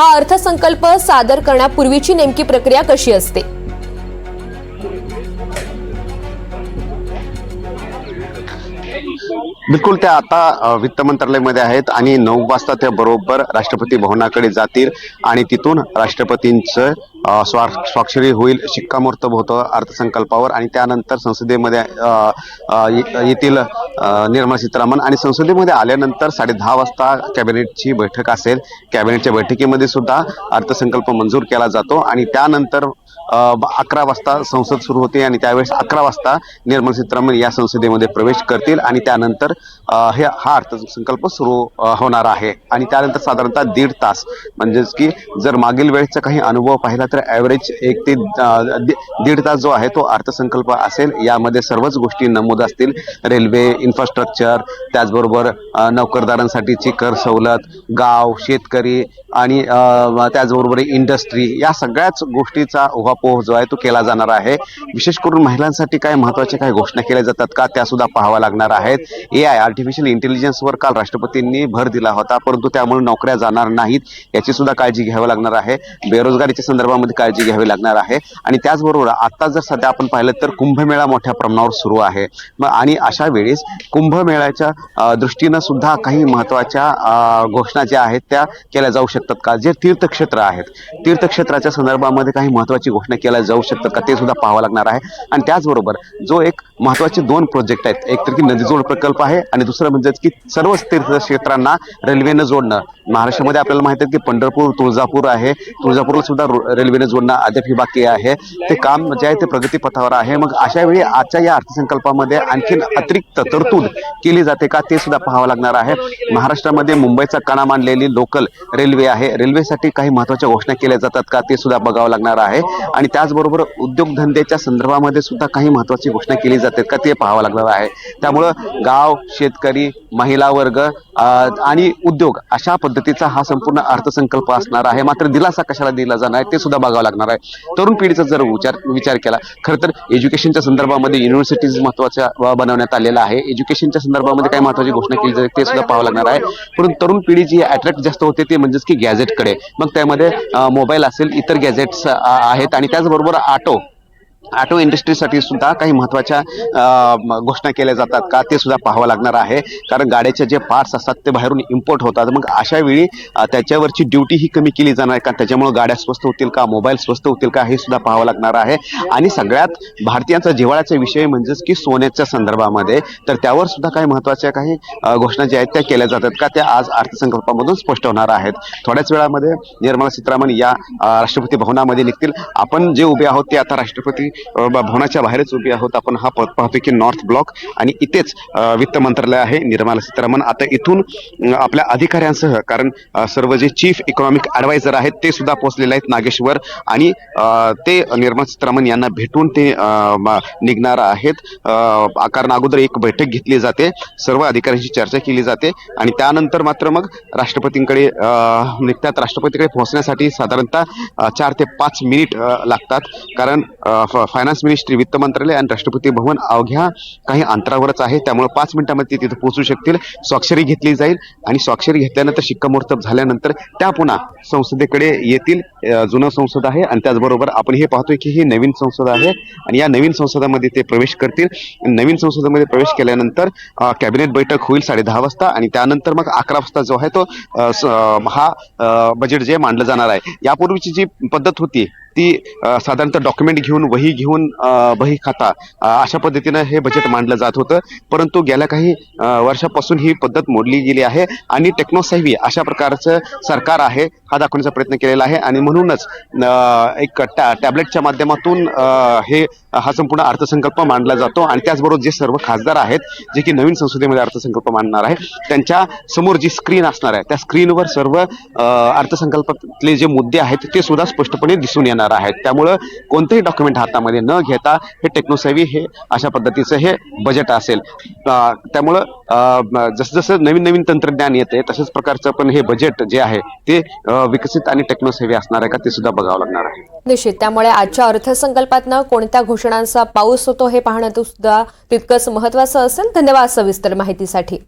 हा अर्थसंकल्प सादर करण्यापूर्वीची नेमकी प्रक्रिया कशी असते? बिलकुल त्या आता वित्त मंत्रालयामध्ये आहेत आणि नऊ वाजता त्या बरोबर राष्ट्रपती भवनाकडे जातील आणि तिथून राष्ट्रपतींचं स्वा- स्वाक्षरी होईल शिक्कामोर्तब होतं अर्थसंकल्पावर आणि त्यानंतर संसदेमध्ये येथील निर्मला सीतारामन आणि संसदेमध्ये आल्यानंतर साडे दहा वाजता कॅबिनेटची बैठक असेल. कॅबिनेटच्या बैठकीमध्ये सुद्धा अर्थसंकल्प मंजूर केला जातो आणि त्यानंतर अकरा वाजता संसद सुरू होते आणि त्यावेळेस अकरा वाजता निर्मला सीतारामन या संसदेमध्ये प्रवेश करतील आणि त्यानंतर हे हा अर्थसंकल्प सुरू होणार आहे. आणि त्यानंतर साधारणतः दीड तास म्हणजेच की जर मागील वेळेचा काही अनुभव पाहिला तर ॲव्हरेज एक ते दीड तास जो आहे तो अर्थसंकल्प असेल. यामध्ये सर्वच गोष्टी नमूद असतील. रेल्वे इन्फ्रास्ट्रक्चर त्याचबरोबर नोकरदारांसाठीची कर सवलत गाव शेतकरी आणि त्याचबरोबर इंडस्ट्री या सगळ्याच गोष्टीचा उहापोह जो आहे तो केला जाणार आहे. विशेष करून महिलांसाठी काय महत्त्वाच्या काही घोषणा केल्या जातात का त्यासुद्धा पाहाव्या लागणार आहेत. ए आय आर्टिफिशियल इंटेलिजन्सवर काल राष्ट्रपतींनी भर दिला होता परंतु त्यामुळे नोकऱ्या जाणार नाहीत याची सुद्धा काळजी घ्यावी लागणार आहे. बेरोजगारीच्या संदर्भामध्ये काळजी घ्यावी लागणार आहे. आणि त्याचबरोबर आता जर सध्या आपण पाहिलं तर कुंभमेळा मोठ्या प्रमाणावर सुरू आहे. मग आणि अशा वेळेस कुंभमेळ्याच्या दृष्टीनं सुद्धा काही महत्त्वाच्या घोषणा ज्या आहेत त्या केल्या जाऊ शकतात का? जे तीर्थक्षेत्र आहेत तीर्थक्षेत्राच्या संदर्भामध्ये काही महत्वाची घोषणा केल्या जाऊ शकतात का ते सुद्धा पाहावं लागणार आहे. आणि त्याचबरोबर जो एक महत्त्वाचे दोन प्रोजेक्ट आहेत. एक तर की नदीजोड प्रकल्प आहे आणि दुसरं म्हणजे की सर्वच तीर्थक्षेत्रांना रेल्वेनं जोडणं. महाराष्ट्रामध्ये आपल्याला माहिती आहे की पंढरपूर तुळजापूर आहे. तुळजापूरला सुद्धा रेल्वेनं जोडणं अद्याप ही बाकी आहे. ते काम जे आहे ते प्रगतीपथावर आहे. मग अशा वेळी आजच्या या अर्थसंकल्पामध्ये आणखीन अतिरिक्त तरतूद केली जाते का ते सुद्धा पाहावं लागणार आहे. महाराष्ट्रामध्ये मुंबईचा कणा मांडलेली लोकल रेल्वे आहे. रेल्वेसाठी काही महत्त्वाच्या घोषणा केल्या जातात का ते सुद्धा बघावं लागणार आहे. आणि त्याचबरोबर उद्योगधंद्याच्या संदर्भामध्ये सुद्धा काही महत्वाची घोषणा केली जाते. का ते पाहावं लागणार आहे. त्यामुळं गाव शेतकरी महिला वर्ग आणि उद्योग अशा पद्धतीचा हा संपूर्ण अर्थसंकल्प असणार आहे. मात्र दिलासा कशाला दिला जाणार आहे ते सुद्धा बघावं लागणार आहे. तरुण पिढीचा जर विचार विचार केला खरं तर एज्युकेशनच्या संदर्भामध्ये युनिव्हर्सिटीज महत्त्वाच्या बनवण्यात आलेल्या आहे. एज्युकेशनच्या संदर्भामध्ये काही महत्वाची घोषणा केली जाते ते सुद्धा पाहावं लागणार आहे. परंतु तरुण पिढी जी अट्रॅक्ट जास्त होते ते म्हणजेच की गॅझेटकडे मग त्यामध्ये मोबाईल असेल इतर गॅझेट्स आहेत. आणि त्याचबरोबर ऑटो ऑटो इंडस्ट्रीसाठी सुद्धा काही महत्त्वाच्या घोषणा केल्या जातात का? ते सुद्धा पाहावं लागणार आहे. कारण गाड्याचे जे पार्ट्स असतात ते बाहेरून इम्पोर्ट होतात. मग अशा वेळी त्याच्यावरची ड्युटी ही कमी केली जाणार आहे का? त्याच्यामुळे गाड्या स्वस्त होतील का? मोबाईल स्वस्त होतील का? हे सुद्धा पाहावं लागणार आहे. आणि सगळ्यात भारतीयांचा जिव्हाळ्याचा विषय म्हणजेच की सोन्याच्या संदर्भामध्ये तर त्यावर सुद्धा काही महत्त्वाच्या काही घोषणा ज्या आहेत त्या केल्या जातात का? त्या आज अर्थसंकल्पामधून स्पष्ट होणार आहेत. थोड्याच वेळामध्ये निर्मला सीतारामन या राष्ट्रपती भवनामध्ये निघतील. आपण जे उभे आहोत ते आता राष्ट्रपती भवनाच्या बाहेरच उभी आहोत. आपण हा प- पाहतो की नॉर्थ ब्लॉक आणि इथेच वित्त मंत्रालय आहे निर्मला सीतारामन. आता इथून आपल्या अधिकाऱ्यांसह कारण सर्व जे चीफ इकॉनॉमिक ॲडवायझर आहेत ते सुद्धा पोहोचलेले आहेत नागेश्वर. आणि ते निर्मला सीतारामन यांना भेटून ते निघणार आहेत. कारण अगोदर एक बैठक घेतली जाते. सर्व अधिकाऱ्यांशी चर्चा केली जाते. आणि त्यानंतर मात्र मग राष्ट्रपतींकडे निघतात. राष्ट्रपतीकडे पोहोचण्यासाठी साधारणतः चार ते पाच मिनिट लागतात. कारण फायनान्स मिनिस्ट्री वित्त मंत्रालय आणि राष्ट्रपती भवन अवघ्या काही अंतरावरच आहे. त्यामुळे पाच मिनिटांमध्ये तिथे पोहोचू शकतील. स्वाक्षरी घेतली जाईल आणि स्वाक्षरी घेतल्यानंतर शिक्कामोर्तब झाल्यानंतर त्या पुन्हा संसदेकडे येतील. जुनं संसद आहे आणि त्याचबरोबर आपण हे पाहतोय की ही नवीन संसद आहे आणि या नवीन संसदामध्ये ते प्रवेश करतील. नवीन संसदेमध्ये प्रवेश केल्यानंतर कॅबिनेट बैठक होईल साडे दहा वाजता आणि त्यानंतर मग अकरा वाजता जो आहे तो हा बजेट जे मांडलं जाणार आहे. यापूर्वीची जी पद्धत होती ती साधारणतः डॉक्युमेंट घेऊन वही घेऊन बही खाता. अशा पद्धतीनं हे बजेट मांडलं जात होतं. परंतु गेल्या काही वर्षापासून ही पद्धत मोडली गेली आहे आणि टेक्नोसेव्ही अशा प्रकारचं सरकार आहे हा दाखवण्याचा प्रयत्न केलेला आहे. आणि म्हणूनच एक टॅ टॅबलेटच्या माध्यमातून हे हा संपूर्ण अर्थसंकल्प मांडला जातो. आणि त्याचबरोबर जे सर्व खासदार आहेत जे की नवीन संसदेमध्ये अर्थसंकल्प मांडणार आहे त्यांच्यासमोर जी स्क्रीन असणार आहे त्या स्क्रीनवर सर्व अर्थसंकल्पातले जे मुद्दे आहेत ते सुद्धा स्पष्टपणे दिसून येणार आहेत. त्यामुळं कोणतेही डॉक्युमेंट हातामध्ये न घेता हे टेक्नोसेव्ही हे अशा पद्धतीचं हे बजेट असेल. त्यामुळं अ, जसं जसं नवीन नवीन तंत्रज्ञान येते तशाच प्रकारचं पण हे बजेट जे आहे ते विकसित आणि टेक्नोसेव्ही असणार आहे का ते सुद्धा बघावं लागणार आहे. निश्चित. त्यामुळे आजच्या अर्थसंकल्पातनं कोणत्या घोषणांचा पाऊस होतो हे पाहणं सुद्धा तितकंच महत्वाचं असेल. धन्यवाद सविस्तर माहितीसाठी.